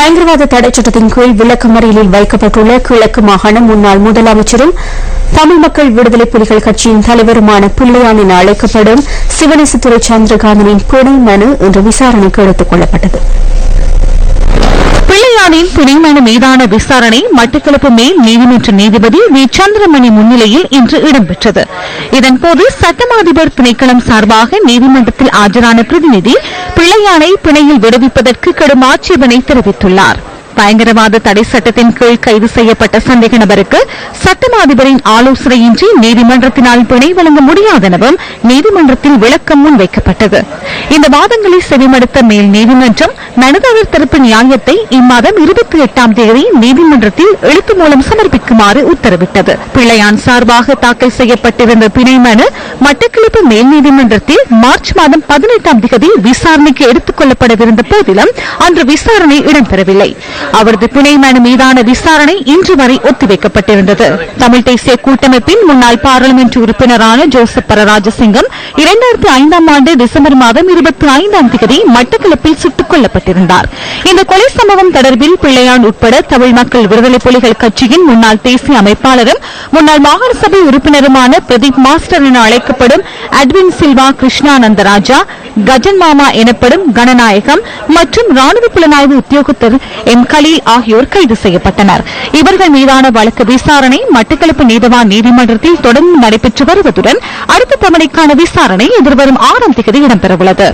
பயங்கரவாத தடை சட்டத்தின் கீழ் விளக்கமறியலில் வைக்கப்பட்டுள்ள கிழக்கு மாகாண முன்னாள் முதலமைச்சரும் தமிழ் மக்கள் விடுதலை புலிகள் கட்சியின் தலைவருமான பிள்ளையான் என அழைக்கப்படும் சிவனேசத்துறை சந்திரகாந்தனின் பிணை மனு இன்று விசாரணைக்கு எடுத்துக் கொள்ளப்பட்டது. ராஜஸ்தானின் துணை மனு மீதான விசாரணை மட்டக்களப்பு மேல் நீதிமன்ற நீதிபதி வி. சந்திரமணி முன்னிலையில் இன்று இடம்பெற்றது. இதன்போது சட்டமாதிபர் திணைக்களம் சார்பாக நீதிமன்றத்தில் ஆஜரான பிரதிநிதி பிள்ளையானை பிணையில் விடுவிப்பதற்கு கடும் ஆட்சேபனை தெரிவித்துள்ளார். பயங்கரவாத தடை சட்டத்தின் கீழ் கைது செய்யப்பட்ட சந்தேக நபருக்கு சட்டம் அதிபரின் ஆலோசனையின்றி நீதிமன்றத்தினால் பிணை வழங்க முடியாதெனவும் நீதிமன்றத்தில் விளக்கம் முன்வைக்கப்பட்டது. இந்த வாதங்களை செவிமடுத்த மேல் நீதிமன்றம் மனதாளர் தரப்பு நியாயத்தை இம்மாதம் இருபத்தி எட்டாம் தேதி நீதிமன்றத்தில் எழுத்து மூலம் சமர்ப்பிக்குமாறு உத்தரவிட்டது. பிள்ளையான் சார்பாக தாக்கல் செய்யப்பட்டிருந்த பிணை மனு மட்டக்களப்பு மேல் நீதிமன்றத்தில் மார்ச் மாதம் பதினெட்டாம் தேதி விசாரணைக்கு எடுத்துக் கொள்ளப்படவிருந்த போதிலும் அன்று விசாரணை இடம்பெறவில்லை. அவரது பிணை மனு மீதான விசாரணை இன்று வரை ஒத்திவைக்கப்பட்டிருந்தது. தமிழ் தேசிய கூட்டமைப்பின் முன்னாள் பாராளுமன்ற உறுப்பினரான ஜோசப் பரராஜசிங்கம் இரண்டாயிரத்தி ஐந்தாம் ஆண்டு டிசம்பர் மாதம் இருபத்தி ஐந்தாம் தேதி மட்டக்களப்பில் சுட்டுக் கொல்லப்பட்டிருந்தார். இந்த கொலை சம்பவம் தொடர்பில் பிள்ளையான் உட்பட தமிழ் மக்கள் விடுதலை புலிகள் கட்சியின் முன்னாள் தேசிய அமைப்பாளரும் முன்னாள் மாகாண சபை உறுப்பினருமான பிரதீப் மாஸ்டர் என அழைக்கப்படும் அட்வின் சில்வா கிருஷ்ணானந்தராஜா கஜன் மாமா எனப்படும் கணநாயகம் மற்றும் ராணுவ புலனாய்வு உத்தியோகத்தர் எம் கலீல் ஆகியோர் கைது செய்யப்பட்டனர். இவர்கள் மீதான வழக்கு விசாரணை மட்டக்களப்பு நீதவான் நீதிமன்றத்தில் தொடர்ந்து நடைபெற்று வருவதுடன் அடுத்த தவணைக்கான விசாரணை எதிர்வரும் ஆறாம் தேதி இடம்பெறவுள்ளது.